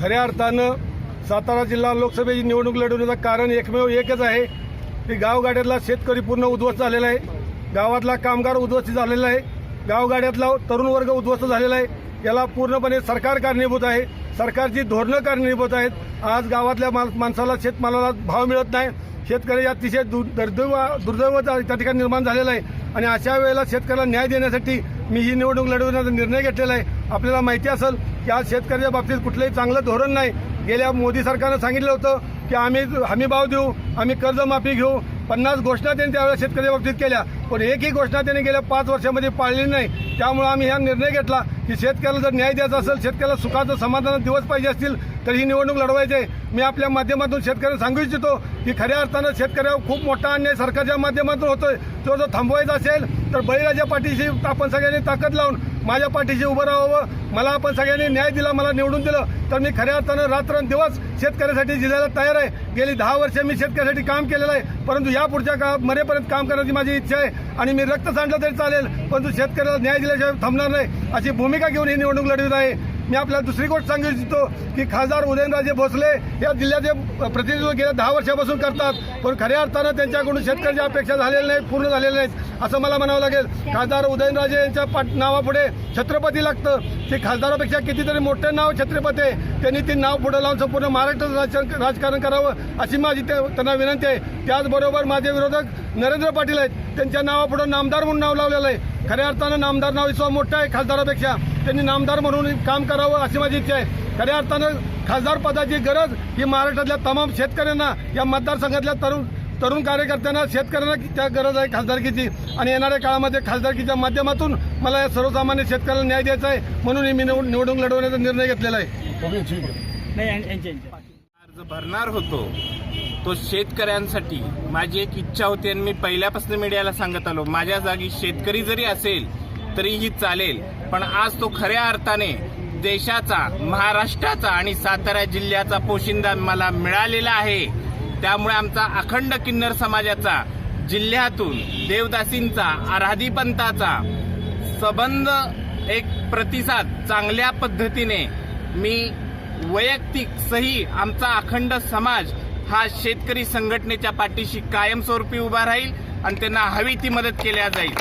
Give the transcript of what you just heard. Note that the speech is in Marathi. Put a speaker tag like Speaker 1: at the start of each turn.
Speaker 1: खऱ्या अर्थानं सातारा जिल्हा लोकसभेची निवडणूक लढवण्याचं कारण एकमेव एकच आहे की गावगाड्यातला शेतकरी पूर्ण उद्ध्वस्त झालेला आहे. गावातला कामगार उद्ध्वस्त झालेला आहे. गावगाड्यातला तरुण वर्ग उद्ध्वस्त झालेला आहे. याला पूर्णपणे सरकार कारणीभूत आहे. सरकारची धोरणं कारणीभूत आहेत. आज गावातल्या मा- माणसाला शेतमालाला भाव मिळत नाही. शेतकरी अतिशय दु- दुर्दैव दुर्दैव त्या ठिकाणी निर्माण झालेला आहे. आणि अशा वेळेला शेतकऱ्याला न्याय देण्यासाठी मी ही निवडणूक लढवण्याचा निर्णय घेतलेला आहे. आपल्याला माहिती असेल की आज शेतकऱ्याच्या बाबतीत कुठलंही चांगलं धोरण नाही. गेल्या मोदी सरकारनं सांगितलं होतं की आम्ही हमी भाव देऊ आम्ही कर्जमाफी घेऊ. पन्नास घोषणा त्यांनी त्यावेळेला शेतकऱ्या बाबतीत केल्या. पण एकही घोषणा त्यांनी गेल्या पाच वर्षामध्ये पाळली नाही. त्यामुळे आम्ही हा निर्णय घेतला की शेतकऱ्याला जर न्याय द्यायचा असेल शेतकऱ्याला सुखाचं समाधान दिवस पाहिजे असतील तर ही निवडणूक लढवायची आहे. मी आपल्या माध्यमातून शेतकऱ्यांना सांगू इच्छितो की खऱ्या अर्थानं शेतकऱ्यावर खूप मोठा अन्याय सरकारच्या माध्यमातून होतोय. तो जर थांबवायचा असेल तर बळीराजा पाठीशी आपण सगळ्यांनी ताकद लावून माझ्या पाठीशी उभं राहावं. मला आपण सगळ्यांनी न्याय दिला मला निवडून दिलं. तर मी खऱ्या अर्थानं रात्रंदिवस शेतकऱ्यासाठी जिल्ह्याला तयार आहे. गेली दहा वर्ष मी शेतकऱ्यासाठी काम केलेलं आहे. परंतु या पुढच्या काळात मरेपर्यंत काम करण्याची माझी इच्छा आहे. आणि मी रक्त सांडलं तरी चालेल. परंतु शेतकऱ्याला न्याय दिल्याशिवाय थांबणार नाही. अशी भूमिका घेऊन ही निवडणूक लढवित आहे. मी आपल्याला दुसरी गोष्ट सांगू इच्छितो की खासदार उदयनराजे भोसले या जिल्ह्याचे प्रतिनिधित्व गेल्या दहा वर्षापासून करतात. पण खऱ्या अर्थानं त्यांच्याकडून शेतकऱ्याच्या अपेक्षा झालेल्या नाहीत पूर्ण झालेल्या नाहीत असं मला म्हणावं लागेल. खासदार उदयनराजे यांच्या पाठ नावापुढे छत्रपती लागतं. ते खासदारापेक्षा कितीतरी मोठं नाव छत्रपती आहे. त्यांनी ते नाव पुढे लावून संपूर्ण महाराष्ट्र राजकारण राजकारण करावं अशी माझी ते- त्यांना विनंती आहे. त्याचबरोबर माझे विरोधक नरेंद्र पाटील आहेत. त्यांच्या नावापुढे नामदार म्हणून नाव लावलेलं आहे. खऱ्या अर्थानं नामदार नाव विश्वास मोठं आहे खासदारापेक्षा. त्यांनी नामदार म्हणून काम करावं अशी माझी इच्छा आहे. खऱ्या अर्थानं खासदार पदाची गरज ही महाराष्ट्रातल्या तमाम शेतकऱ्यांना या मतदारसंघातल्या तरुण तरुण कार्यकर्त्यांना शेतकऱ्यांना त्या गरज आहे खासदारकीची. आणि येणाऱ्या काळामध्ये खासदारकीच्या माध्यमातून मला या सर्वसामान्य शेतकऱ्याला न्याय द्यायचा आहे म्हणून मी निवडून निवडणूक लढवण्याचा निर्णय घेतलेला आहे
Speaker 2: नाही यांच्या यांच्या
Speaker 3: अर्ज भरणार होतो तो शेतकऱ्यांसाठी माझी एक इच्छा होती आणि मी पहिल्यापासून मीडियाला सांगत आलो माझ्या जागी शेतकरी जरी असेल तरीही चालेल पण आज तो खऱ्या अर्थाने देशाचा महाराष्ट्राचा आणि सातारा जिल्ह्याचा पोशिंदा मला मिळालेला आहे. त्यामुळे आमचा अखंड किन्नर समाजाचा जिल्ह्यातून देवदासींचा आराधीपंथाचा संबंध एक प्रतिसाद चांगल्या पद्धतीने मी वैयक्तिक सही आमचा अखंड समाज हा शेतकरी संघटनेच्या पाठीशी कायमस्वरूपी उभा राहील आणि त्यांना हवी ती मदत केल्या जाईल.